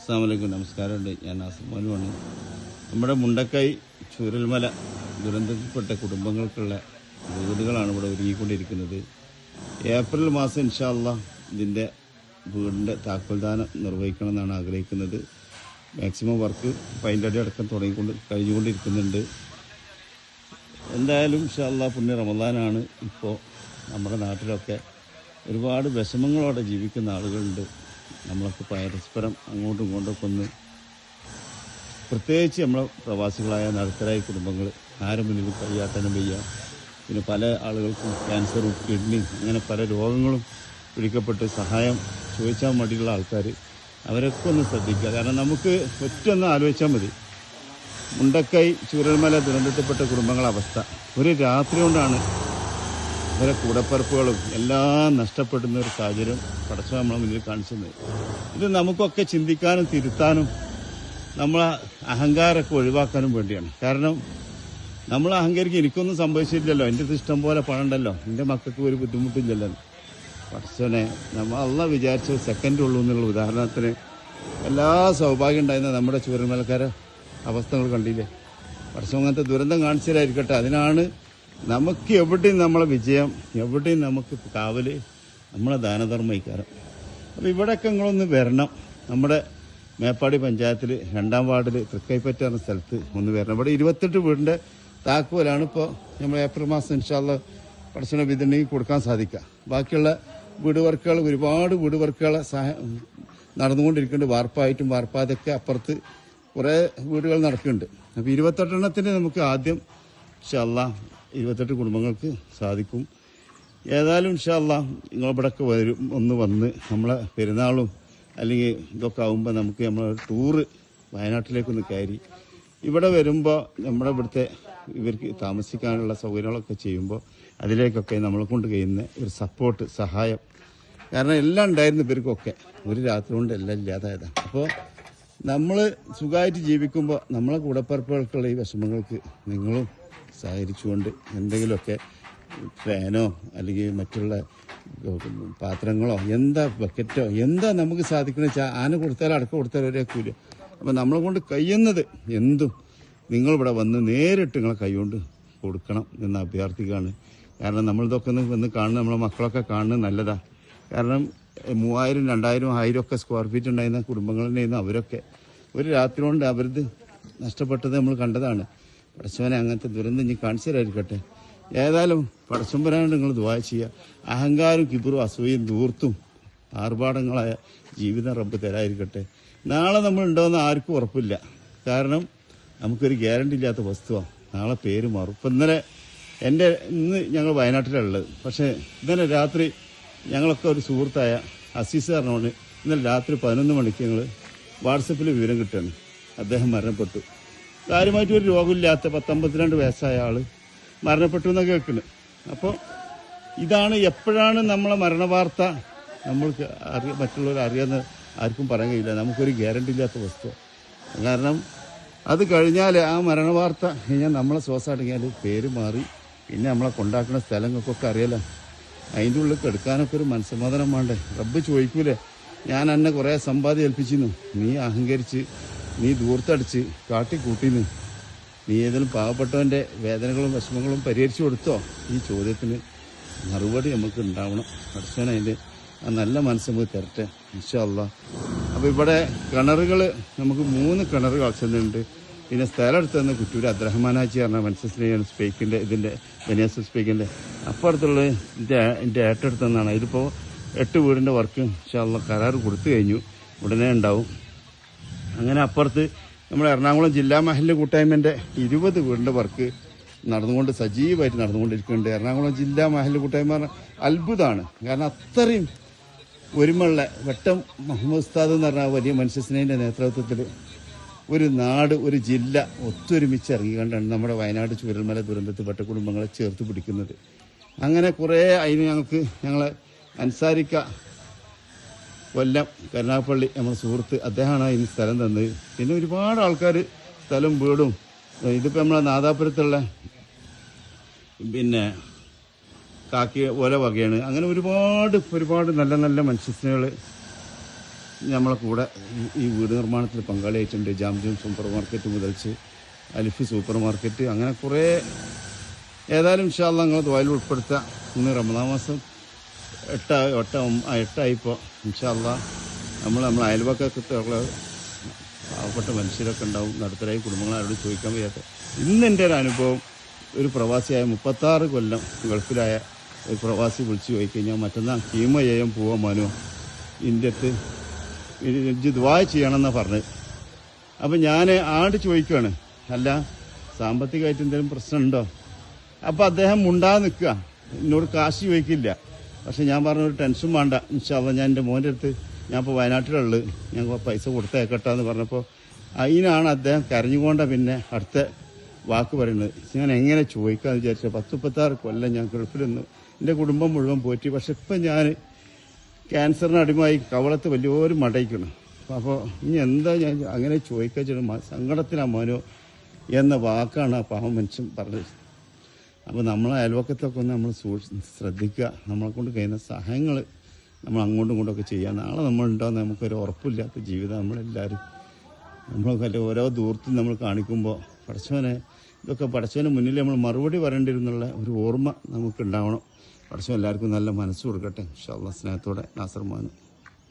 അസ്സാമലൈക്കും നമസ്കാരമുണ്ട്. ഞാൻ ആസമോനുമാണ് നമ്മുടെ മുണ്ടക്കൈ ചൂരൽമല ദുരന്തത്തിൽപ്പെട്ട കുടുംബങ്ങൾക്കുള്ള വീടുകളാണ് ഇവിടെ ഒരുങ്ങിക്കൊണ്ടിരിക്കുന്നത്. ഏപ്രിൽ മാസം ഇൻഷാല്ല ഇതിന്റെ വീടിന്റെ താക്കോൽദാനം നിർവഹിക്കണമെന്നാണ് ആഗ്രഹിക്കുന്നത്. മാക്സിമം വർക്ക് പൈന്റടി അടക്കം തുടങ്ങിക്കൊണ്ട് കഴിഞ്ഞുകൊണ്ടിരിക്കുന്നുണ്ട്. എന്തായാലും ഇൻഷാല്ല പുണ്യ റമദാനാണ്. ഇപ്പോൾ നമ്മുടെ നാട്ടിലൊക്കെ ഒരുപാട് വിഷമങ്ങളോടെ ജീവിക്കുന്ന ആളുകളുണ്ട്. നമ്മളൊക്കെ പരസ്പരം അങ്ങോട്ടും ഇങ്ങോട്ടൊക്കെ ഒന്ന് പ്രത്യേകിച്ച് നമ്മളെ പ്രവാസികളായ നടുത്തരായ കുടുംബങ്ങൾ ആരും മുന്നിൽ കയ്യാട്ടാനും വയ്യ. പിന്നെ പല ആളുകൾക്കും ക്യാൻസറും കിഡ്നി അങ്ങനെ പല രോഗങ്ങളും പിടിക്കപ്പെട്ട് സഹായം ചോദിച്ചാൽ മടിയുള്ള ആൾക്കാർ അവരൊക്കെ ഒന്ന് ശ്രദ്ധിക്കുക. കാരണം നമുക്ക് ഒറ്റ ഒന്ന് ആലോചിച്ചാൽ മതി. മുണ്ടക്കൈ ചൂരൽമല ദുരന്തത്തിൽപ്പെട്ട കുടുംബങ്ങളവസ്ഥ ഒരു രാത്രി കൊണ്ടാണ് ഇവരെ കൂടപ്പറപ്പുകളും എല്ലാം നഷ്ടപ്പെടുന്ന ഒരു സാഹചര്യം പടച്ച നമ്മളെ മുന്നിൽ കാണിച്ചത് ഇത് നമുക്കൊക്കെ ചിന്തിക്കാനും തിരുത്താനും നമ്മളെ അഹങ്കാരമൊക്കെ ഒഴിവാക്കാനും വേണ്ടിയാണ്. കാരണം നമ്മൾ അഹങ്കരിക്കും എനിക്കൊന്നും സംഭവിച്ചിട്ടില്ലല്ലോ. എന്റെ ഇഷ്ടം പോലെ പണം ഉണ്ടല്ലോ എന്റെ മക്കൾക്ക് ഒരു ബുദ്ധിമുട്ടില്ലല്ലോ പടച്ചോനെ നമ്മൾ അല്ല വിചാരിച്ച സെക്കൻഡ് ഉള്ളൂ എന്നുള്ള ഉദാഹരണത്തിന് എല്ലാ സൗഭാഗ്യം ഉണ്ടായിരുന്ന നമ്മുടെ ചൂരന്മലക്കാരെ അവസ്ഥകൾ കണ്ടില്ലേ? പടച്ചോ അങ്ങനത്തെ ദുരന്തം കാണിച്ചതായിരിക്കട്ടെ അതിനാണ് നമുക്ക് എവിടെയും നമ്മളെ വിജയം എവിടെയും നമുക്ക് കാവൽ നമ്മളെ ദാനധർമ്മ ഇക്കാരം അപ്പോൾ ഇവിടെയൊക്കെ നിങ്ങളൊന്ന് വരണം. നമ്മുടെ മേപ്പാടി പഞ്ചായത്തിൽ രണ്ടാം വാർഡിൽ തൃക്കൈപ്പറ്റ എന്ന സ്ഥലത്ത് ഒന്ന് വരണം. ഇവിടെ ഇരുപത്തെട്ട് വീടിന്റെ താക്കോലാണ് ഇപ്പോൾ നമ്മൾ ഏപ്രിൽ മാസം ഇൻഷാല്ല പടച്ചനെ വിതരണി കൊടുക്കാൻ സാധിക്കുക. ബാക്കിയുള്ള വീട് വർക്കുകൾ ഒരുപാട് വീട് വർക്കുകൾ സഹ നടന്നുകൊണ്ടിരിക്കുന്നുണ്ട്. വാർപ്പായിട്ടും വാർപ്പാതൊക്കെ അപ്പുറത്ത് കുറേ വീടുകൾ നടക്കുന്നുണ്ട്. അപ്പോൾ ഇരുപത്തെട്ടെണ്ണത്തിന് നമുക്ക് ആദ്യം ഇൻഷാല്ല ഇരുപത്തെട്ട് കുടുംബങ്ങൾക്ക് സാധിക്കും. ഏതായാലും ഇൻഷാല്ല നിങ്ങളിവിടെയൊക്കെ വരും ഒന്ന് വന്ന് നമ്മളെ പെരുന്നാളും അല്ലെങ്കിൽ ഇതൊക്കെ ആകുമ്പോൾ നമുക്ക് നമ്മളെ ടൂറ് വയനാട്ടിലേക്കൊന്ന് കയറി. ഇവിടെ വരുമ്പോൾ നമ്മുടെ ഇവിടുത്തെ ഇവർക്ക് താമസിക്കാനുള്ള സൗകര്യങ്ങളൊക്കെ ചെയ്യുമ്പോൾ അതിലേക്കൊക്കെ നമ്മളെ കൊണ്ട് കഴിയുന്ന ഒരു സപ്പോർട്ട് സഹായം. കാരണം എല്ലാം ഉണ്ടായിരുന്നു ഇവർക്കൊക്കെ. ഒരു രാത്രി കൊണ്ട് എല്ലാം ഇല്ലാതായതാണ് അപ്പോൾ നമ്മൾ സുഖമായിട്ട് ജീവിക്കുമ്പോൾ നമ്മളെ കൂടപ്പറപ്പുകൾക്കുള്ള ഈ വിഷമങ്ങൾക്ക് നിങ്ങളും സഹകരിച്ചുകൊണ്ട് എന്തെങ്കിലുമൊക്കെ ഫാനോ അല്ലെങ്കിൽ മറ്റുള്ള പാത്രങ്ങളോ എന്താ ബക്കറ്റോ എന്താ നമുക്ക് സാധിക്കുന്ന വെച്ചാൽ ആന കൊടുത്താലും അടക്കം കൊടുത്താലും ഒരേ കൂല. അപ്പം നമ്മളെ കൊണ്ട് കഴിയുന്നത് എന്തും നിങ്ങളിവിടെ വന്ന് നേരിട്ട് നിങ്ങളെ കൈകൊണ്ട് കൊടുക്കണം എന്ന് അഭ്യർത്ഥിക്കുകയാണ്. കാരണം നമ്മളിതൊക്കെ ഒന്ന് വന്ന് കാണുന്ന നമ്മളെ മക്കളൊക്കെ കാണുന്നത് നല്ലതാണ് കാരണം മൂവായിരം രണ്ടായിരം ആയിരം ഒക്കെ സ്ക്വയർ ഫീറ്റ് ഉണ്ടായിരുന്ന കുടുംബങ്ങളുണ്ടായിരുന്ന അവരൊക്കെ. ഒരു രാത്രി കൊണ്ട് അവരത് നഷ്ടപ്പെട്ടത് നമ്മൾ കണ്ടതാണ്. പടച്ചവനെ അങ്ങനത്തെ ദുരന്തം ഇനി കാണിച്ചതായിരിക്കട്ടെ ഏതായാലും പടച്ചമ്പരാണ്ട് നിങ്ങൾ ദുവാ ചെയ്യുക. അഹങ്കാരം കിബറും അസൂയും ദൂർത്തും ആർഭാടങ്ങളായ ജീവിതം റബ്ബ് തരായിരിക്കട്ടെ നാളെ നമ്മൾ ഉണ്ടോയെന്ന് ആർക്കും ഉറപ്പില്ല. കാരണം നമുക്കൊരു ഗ്യാരണ്ടി ഇല്ലാത്ത വസ്തുവാണ് നാളെ പേര് മാറും. ഇപ്പം ഇന്നലെ എന്റെ ഇന്ന് ഞങ്ങൾ വയനാട്ടിലുള്ളത് പക്ഷേ ഇന്നലെ രാത്രി ഞങ്ങളൊക്കെ ഒരു സുഹൃത്തായ അസീസ് കാരണമാണ് ഇന്നലെ രാത്രി പതിനൊന്ന് മണിക്ക് ഞങ്ങൾ വാട്സപ്പിൽ വിവരം കിട്ടുകയാണ്. അദ്ദേഹം മരണപ്പെട്ടു. കാര്യമായിട്ട് ഒരു രോഗമില്ലാത്ത പത്തൊമ്പത്തിരണ്ട് വയസ്സായ ആൾ മരണപ്പെട്ടു എന്നൊക്കെ കേൾക്കുന്നത് അപ്പോൾ ഇതാണ് എപ്പോഴാണ് നമ്മളെ മരണവാർത്ത നമ്മൾക്ക് അറിയ മറ്റുള്ളവർ അറിയാന്ന് ആർക്കും പറയാൻ കഴിയില്ല. നമുക്കൊരു ഗ്യാരണ്ടി ഇല്ലാത്ത വസ്തു. കാരണം അത് കഴിഞ്ഞാൽ ആ മരണവാർത്ത കഴിഞ്ഞാൽ നമ്മളെ ശ്വാസം അടങ്ങിയാൽ പേര് മാറി പിന്നെ നമ്മളെ കൊണ്ടാക്കുന്ന സ്ഥലങ്ങൾക്കൊക്കെ അറിയാലോ. അതിന്റെ ഉള്ളിൽ കെടുക്കാനൊക്കെ ഒരു മനസ്സമാധാനം വേണ്ടേ? റബ്ബ് ചോദിക്കൂലേ? ഞാൻ എന്നെ കുറേ സമ്പാദ്യം ഏൽപ്പിച്ചിരുന്നു. നീ അഹങ്കരിച്ച് നീ ദൂർത്തടിച്ച് കാട്ടിക്കൂട്ടിന്ന്. നീ ഏതെങ്കിലും പാവപ്പെട്ടവന്റെ വേദനകളും വിഷമങ്ങളും പരിഹരിച്ചു കൊടുത്തോ? ഈ ചോദ്യത്തിന് മറുപടി നമുക്ക് ഉണ്ടാവണം. അടിച്ചാണ് അതിന്റെ ആ നല്ല മനസ്സ് നമുക്ക് തരട്ടെ. ഇൻഷല്ല അപ്പോൾ ഇവിടെ കിണറുകൾ നമുക്ക് മൂന്ന് കിണർ കളച്ചുന്നുണ്ട് പിന്നെ സ്ഥലം എടുത്ത് തന്നെ കുറ്റൂർ അബ്രഹ്മാനാജി പറഞ്ഞ മനസ്സിലാൻ സ്പേക്കിന്റെ ഇതിന്റെ ബനിയാസ് സ്പേക്കിന്റെ അപ്പുറത്തുള്ള എന്റെ എന്റെ ഏറ്റെടുത്ത് തന്നാണ്. ഇതിപ്പോൾ എട്ട് വീടിന്റെ വർക്ക് ഇൻഷല്ല കരാർ കൊടുത്തു കഴിഞ്ഞു. ഉടനെ ഉണ്ടാവും. അങ്ങനെ അപ്പുറത്ത് നമ്മുടെ എറണാകുളം ജില്ലാ മഹല്ല് കൂട്ടായ്മന്റെ ഇരുപത് വീടിന്റെ വർക്ക് നടന്നുകൊണ്ട് സജീവമായിട്ട് നടന്നുകൊണ്ടിരിക്കുന്നുണ്ട്. എറണാകുളം ജില്ലാ മഹല്ല് കൂട്ടായ്മ അത്ഭുതമാണ്. കാരണം അത്രയും ഒരുമുള്ള വട്ടം മുഹമ്മദ് ഉസ്താദ് എന്ന് പറഞ്ഞ വലിയ മനുഷ്യസ്നേഹിന്റെ നേതൃത്വത്തിൽ ഒരു നാട് ഒരു ജില്ല ഒത്തൊരുമിച്ച് ഇറങ്ങിക്കൊണ്ടാണ് നമ്മുടെ വയനാട് ചുരൽമല ദുരന്തത്തിൽ പെട്ട കുടുംബങ്ങളെ ചേർത്ത് പിടിക്കുന്നത്. അങ്ങനെ കുറേ അതിന് ഞങ്ങൾക്ക് ഞങ്ങളെ അൻസാരിക്ക കൊല്ലം കരുനാപ്പള്ളി നമ്മുടെ സുഹൃത്ത് അദ്ദേഹമാണ് അതിന് സ്ഥലം തന്നത്. പിന്നെ ഒരുപാട് ആൾക്കാർ സ്ഥലം വീടും ഇതിപ്പോൾ നമ്മളെ നാദാപുരത്തുള്ള പിന്നെ കാക്കി ഓല വകയാണ്. അങ്ങനെ ഒരുപാട് ഒരുപാട് നല്ല നല്ല മനുഷ്യസ്നേഹികൾ നമ്മളെ കൂടെ ഈ- ഈ വീട് നിർമ്മാണത്തിൽ പങ്കാളിയായിട്ടുണ്ട്. ജാംജൂം സൂപ്പർ മാർക്കറ്റ് മുതൽച്ച് അലിഫ് സൂപ്പർ മാർക്കറ്റ് അങ്ങനെ കുറേ ഏതായാലും ഇൻഷാല്ല നിങ്ങൾ ദ്വായിൽ ഉൾപ്പെടുത്തുക ഇന്ന് റമദാൻ മാസം എട്ട ഒട്ട എട്ടായിപ്പോൾ ഇൻഷാല്ല നമ്മൾ നമ്മൾ അയൽവക്കത്തുള്ള പാവപ്പെട്ട മനുഷ്യരൊക്കെ ഉണ്ടാവും. നടുത്തരായി കുടുംബങ്ങൾ ആരോട് ചോദിക്കാൻ വയ്യാത്ത. ഇന്ന് എന്റെ ഒരു അനുഭവം ഒരു പ്രവാസിയായ മുപ്പത്താറ് കൊല്ലം ഗൾഫിലായ ഒരു പ്രവാസി വിളിച്ച് ചോദിക്കഴിഞ്ഞാൽ കഴിഞ്ഞാൽ മറ്റന്നാൾ കീമ ചെയ്യാൻ പോവാൻ മനു. ഇന്ത്യത്ത് ദുബായ് ദ്വാ ചെയ്യണമെന്നാണ് പറഞ്ഞത്. അപ്പം ഞാൻ ആട് ചോദിക്കുകയാണ് അല്ല സാമ്പത്തികമായിട്ട് എന്തെങ്കിലും പ്രശ്നമുണ്ടോ? അപ്പോൾ അദ്ദേഹം മുണ്ടാ നിൽക്കുക എന്നോട് കാശ് ചോദിക്കില്ല. പക്ഷെ ഞാൻ പറഞ്ഞ ഒരു ടെൻഷൻ വേണ്ട. ഇൻഷാല്ല ഞാൻ എന്റെ മോന്റെ അടുത്ത് ഞാൻ ഇപ്പോൾ വയനാട്ടിലുള്ളത് ഞാൻ പൈസ കൊടുത്തേക്കട്ടെ എന്ന് പറഞ്ഞപ്പോൾ അതിനാണ് അദ്ദേഹം കരഞ്ഞുകൊണ്ട പിന്നെ അടുത്ത വാക്ക് പറയുന്നത്. ഞാൻ എങ്ങനെ ചോദിക്കാന്ന് വിചാരിച്ച. പത്ത് മുപ്പത്താറ് കൊല്ലം ഞാൻ ഗൾഫിൽ നിന്ന് എന്റെ കുടുംബം മുഴുവൻ പോറ്റി. പക്ഷെ ഇപ്പം ഞാൻ ക്യാൻസറിന് അടിമായി കവളത്ത് വലിയൊരു മടയിക്കണം അപ്പോൾ ഇനി എന്താ ഞാൻ അങ്ങനെ ചോദിക്കാൻ സങ്കടത്തിനാ മനോ എന്ന വാക്കാണ് ആ പാവം മനുഷ്യൻ പറഞ്ഞത്. അപ്പോൾ നമ്മളെ അയൽവക്കത്തൊക്കെ ഒന്ന് നമ്മൾ സൂക്ഷി ശ്രദ്ധിക്കുക. നമ്മളെ കൊണ്ട് കഴിയുന്ന സഹായങ്ങൾ നമ്മൾ അങ്ങോട്ടും ഇങ്ങോട്ടൊക്കെ ചെയ്യാം നാളെ നമ്മളുണ്ടാകുന്ന നമുക്കൊരു ഉറപ്പില്ലാത്ത ജീവിതം നമ്മളെല്ലാവരും നമ്മളൊക്കെ ഓരോ ദൂരത്തും നമ്മൾ കാണിക്കുമ്പോൾ പടച്ചവനെ ഇതൊക്കെ പടച്ചവന് മുന്നിൽ നമ്മൾ മറുപടി വരേണ്ടിരുന്നുള്ള ഒരു ഓർമ്മ നമുക്കുണ്ടാവണം. പടച്ചവൻ എല്ലാവർക്കും നല്ല മനസ്സ് കൊടുക്കട്ടെ. അള്ളാഹ് സ്നേഹത്തോടെ. നാസർമാനും